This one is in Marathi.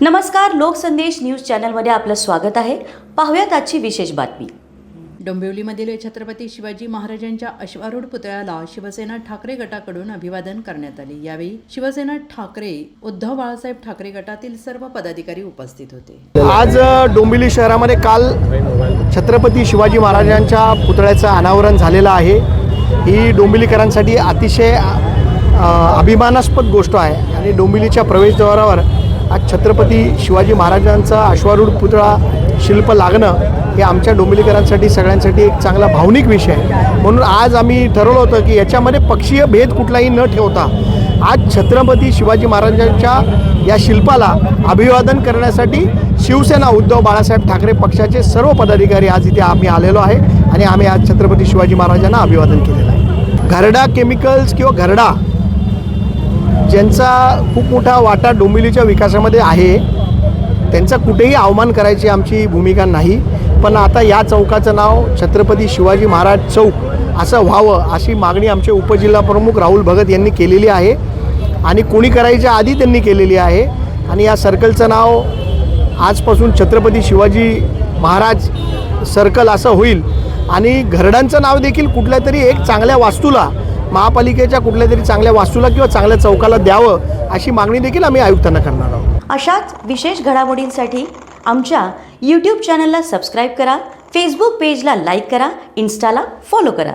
नमस्कार लोकसंदेश न्यूज चॅनलमध्ये आपलं स्वागत आहे. पाहूयात आजची विशेष बातमी. डोंबिवलीमधील छत्रपती शिवाजी महाराजांच्या अश्वारूढ पुतळ्याला शिवसेना ठाकरे गटाकडून अभिवादन करण्यात आले. यावेळी शिवसेना ठाकरे उद्धव बाळासाहेब ठाकरे गटातील सर्व पदाधिकारी उपस्थित होते. आज डोंबिवली शहरामध्ये काल छत्रपती शिवाजी महाराजांच्या पुतळ्याचं अनावरण झालेलं आहे. ही डोंबिवलीकरांसाठी अतिशय अभिमानास्पद गोष्ट आहे. आणि डोंबिवलीच्या प्रवेशद्वारावर आज छत्रपती शिवाजी महाराजांचा अश्वारूढ पुतळा शिल्प लागणं हे आमच्या डोंबिवलीकरांसाठी सगळ्यांसाठी एक चांगला भावनिक विषय आहे. म्हणून आज आम्ही ठरवलं होतं की याच्यामध्ये पक्षीय भेद कुठलाही न ठेवता आज छत्रपती शिवाजी महाराजांच्या या शिल्पाला अभिवादन करण्यासाठी शिवसेना उद्धव बाळासाहेब ठाकरे पक्षाचे सर्व पदाधिकारी आज इथे आम्ही आलेलो आहे आणि आम्ही आज छत्रपती शिवाजी महाराजांना अभिवादन केलेलं आहे. घरडा केमिकल्स किंवा घरडा ज्यांचा खूप मोठा वाटा डोंबिवलीच्या विकासामध्ये आहे त्यांचा कुठेही अवमान करायची आमची भूमिका नाही. पण आता या चौकाचं नाव छत्रपती शिवाजी महाराज चौक असं व्हावं अशी मागणी आमचे उपजिल्हा प्रमुख राहुल भगत यांनी केलेली आहे आणि कोणी करायच्या आधी त्यांनी केलेली आहे. आणि या सर्कलचं नाव आजपासून छत्रपती शिवाजी महाराज सर्कल असं होईल. आणि घरडांचं नाव देखील कुठल्या तरी एक चांगल्या वास्तूला महापालिकेच्या कुठल्या तरी चांगल्या वास्तूला किंवा चांगल्या चौकाला द्यावं अशी मागणी देखील आम्ही आयुक्तांना करणार आहोत. अशाच विशेष घडामोडींसाठी आमच्या यूट्यूब चॅनलला सबस्क्राईब करा फेसबुक पेजला लाईक करा इन्स्टाला फॉलो करा.